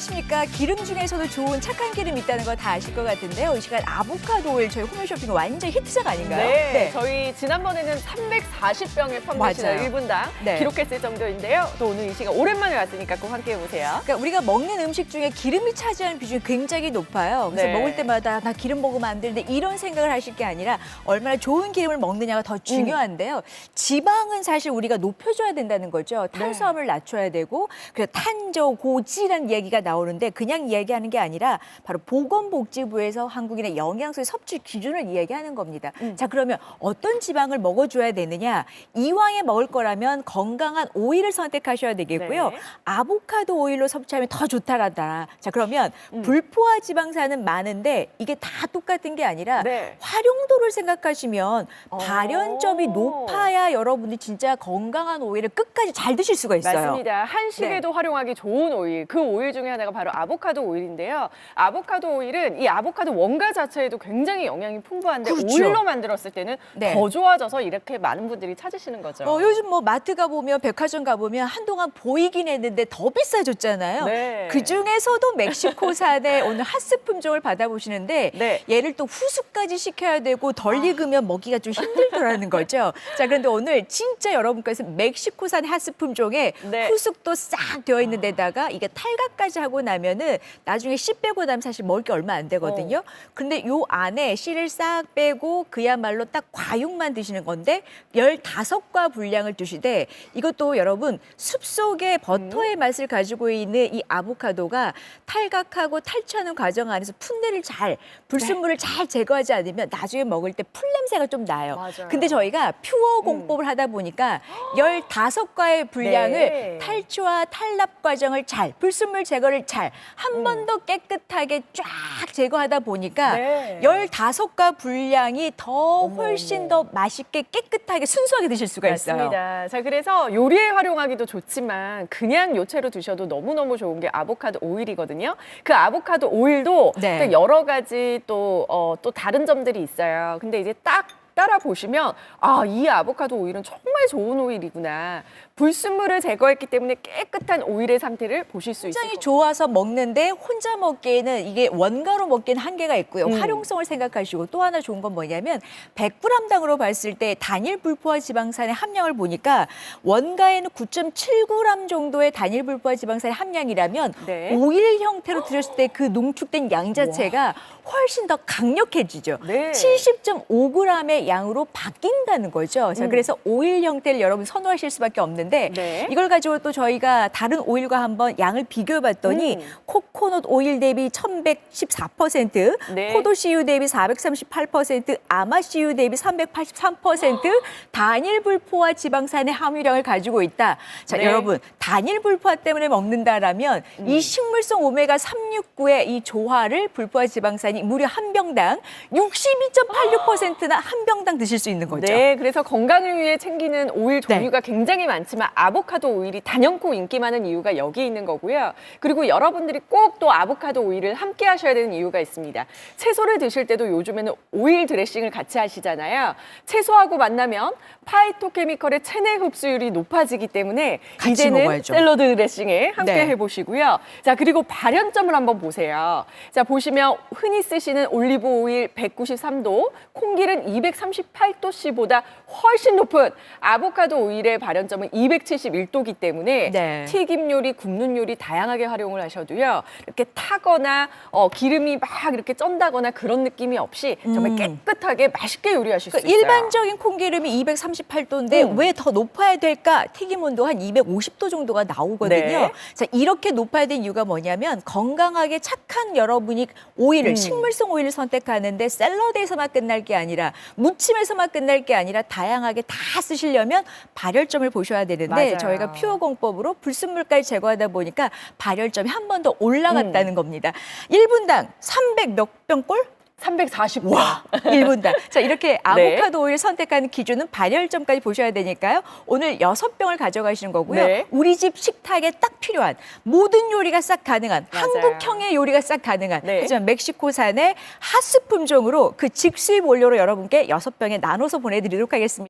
안녕하십니까. 기름 중에서도 좋은 착한 기름이 있다는 거 다 아실 것 같은데요. 이 시간 아보카도 오일 저희 홈쇼핑 완전 히트작 아닌가요? 네, 저희 지난번에는 340병의 판매시를 맞아요. 1분당 네. 기록했을 정도인데요. 또 오늘 이 시간 오랜만에 왔으니까 꼭 함께 해 보세요. 그러니까 우리가 먹는 음식 중에 기름이 차지하는 비중이 굉장히 높아요. 그래서 네. 먹을 때마다 나 기름 먹으면 안 되는데 이런 생각을 하실 게 아니라 얼마나 좋은 기름을 먹느냐가 더 중요한데요. 지방은 사실 우리가 높여줘야 된다는 거죠. 탄수화물을 낮춰야 되고 그래서 탄저 고지라는 얘기가 나 오는데 그냥 이야기하는 게 아니라 바로 보건복지부에서 한국인의 영양소의 섭취 기준을 이야기하는 겁니다. 자 그러면 어떤 지방을 먹어줘야 되느냐? 이왕에 먹을 거라면 건강한 오일을 선택하셔야 되겠고요. 네. 아보카도 오일로 섭취하면 더 좋다란다. 자 그러면 음. 불포화 지방산은 많은데 이게 다 똑같은 게 아니라 네. 활용도를 생각하시면 어. 발연점이 높아야 여러분이 진짜 건강한 오일을 끝까지 잘 드실 수가 있어요. 네. 맞습니다. 한식에도 활용하기 좋은 오일. 그 오일 중에 하나 가 바로 아보카도 오일인데요. 아보카도 오일은 이 아보카도 원가 자체에도 굉장히 영양이 풍부한데 그렇죠. 오일로 만들었을 때는 네. 더 좋아져서 이렇게 많은 분들이 찾으시는 거죠. 어, 요즘 뭐 마트 가보면 백화점 가보면 한동안 보이긴 했는데 더 비싸졌잖아요. 네. 그 중에서도 멕시코산의 오늘 핫스 품종을 받아보시는데 네. 얘를 또 후숙까지 시켜야 되고 덜 익으면 먹기가 좀 힘들더라는 거죠. 자, 그런데 오늘 진짜 여러분께서 멕시코산 핫스 품종에 네. 후숙도 싹 되어 있는 데다가 이게 탈각까지 하고 나면은 나중에 씨 빼고 나면 사실 먹을 게 얼마 안 되거든요. 어. 근데 요 안에 씨를 싹 빼고 그야말로 딱 과육만 드시는 건데 15과 분량을 드시되 이것도 여러분 숲속의 버터의 맛을 가지고 있는 이 아보카도가 탈각하고 탈취하는 과정 안에서 풋내를 잘 불순물을 잘 제거하지 않으면 나중에 먹을 때 풀 냄새가 좀 나요. 맞아요. 근데 저희가 퓨어 공법을 하다 보니까 15과의 분량을 네. 탈취와 탈납 과정을 잘 불순물 제거 를 잘 한 번 더 깨끗하게 쫙 제거하다 보니까 네. 15과 분량이 더 훨씬. 더 맛있게 깨끗하게 순수하게 드실 수가 있어요. 맞습니다. 자, 그래서 요리에 활용하기도 좋지만 그냥 요체로 드셔도 너무너무 좋은 게 아보카도 오일이거든요. 그 아보카도 오일도 네. 또 여러 가지 또, 어, 또 다른 점들이 있어요. 근데 이제 딱 따라 보시면 아, 이 아보카도 오일은 정말 좋은 오일이구나. 불순물을 제거했기 때문에 깨끗한 오일의 상태를 보실 수 있을 굉장히 것 좋아서 먹는데 혼자 먹기에는 이게 원가로 먹기에는 한계가 있고요. 음. 활용성을 생각하시고 또 하나 좋은 건 뭐냐면 100g당으로 봤을 때 단일 불포화 지방산의 함량을 보니까 원가에는 9.7g 정도의 단일 불포화 지방산의 함량이라면 네. 오일 형태로 드렸을 때 그 농축된 양 자체가 훨씬 더 강력해지죠. 네. 70.5g의 양으로 바뀐다는 거죠. 자, 음. 그래서 그래서 오일 형태를 여러분 선호하실 수밖에 없는데 네. 이걸 가지고 또 저희가 다른 오일과 한번 양을 비교해 봤더니 음. 코코넛 오일 대비 1114%, 네. 포도씨유 대비 438%, 아마씨유 대비 383% 단일 불포화 지방산의 함유량을 가지고 있다. 자, 네. 여러분, 단일 불포화 때문에 먹는다라면 음. 이 식물성 오메가 369의 이 조화를 불포화 지방산이 무려 한 병당 62.86%나 한 병당 드실 수 있는 거죠. 네, 그래서 건강을 위해 챙기는 오일 네. 종류가 굉장히 많지만 아보카도 오일이 단연코 인기 많은 이유가 여기 있는 거고요. 그리고 여러분들이 꼭 또 아보카도 오일을 함께 하셔야 되는 이유가 있습니다. 채소를 드실 때도 요즘에는 오일 드레싱을 같이 하시잖아요. 채소하고 만나면 파이토케미컬의 체내 흡수율이 높아지기 때문에 이제는 먹어야죠. 샐러드 드레싱에 함께 네. 해보시고요. 자, 그리고 발연점을 한번 보세요. 자, 보시면 흔히 쓰시는 올리브 오일 193도, 콩기름 238도씨보다 훨씬 높은 아보카도 오일의 발연점은 271도기 때문에 네. 튀김 요리, 굽는 요리 다양하게 활용을 하셔도요. 이렇게 타거나 어, 기름이 막 이렇게 쩐다거나 그런 느낌이 없이 정말 음. 깨끗하게 맛있게 요리하실 수 그러니까 있어요. 일반적인 콩기름이 238도인데 음. 왜더 높아야 될까? 튀김 온도 한 250도 정도가 나오거든요. 네. 자, 이렇게 높아야 될 이유가 뭐냐면 건강하게 착한 여러분이 오일을 음. 식물성 오일을 선택하는데 샐러드에서만 끝날 게 아니라 무침에서만 끝날 게 아니라 다양하게 다 쓰시려면 발열점을 보셔야 되는데 맞아요. 저희가 퓨어 공법으로 불순 물까지 제거하다 보니까 발열점이 한 번 더 올라갔다는 겁니다. 1분당 300 몇 병꼴? 340도. 와, 1분당. 자, 이렇게 네. 아보카도 오일 선택하는 기준은 발열점까지 보셔야 되니까요. 오늘 여섯 병을 가져가시는 거고요. 네. 우리 집 식탁에 딱 필요한 모든 요리가 싹 가능한 맞아요. 한국형의 요리가 싹 가능한 네. 하지만 멕시코산의 핫스 품종으로 그 직수입 원료로 여러분께 여섯 병에 나눠서 보내드리도록 하겠습니다.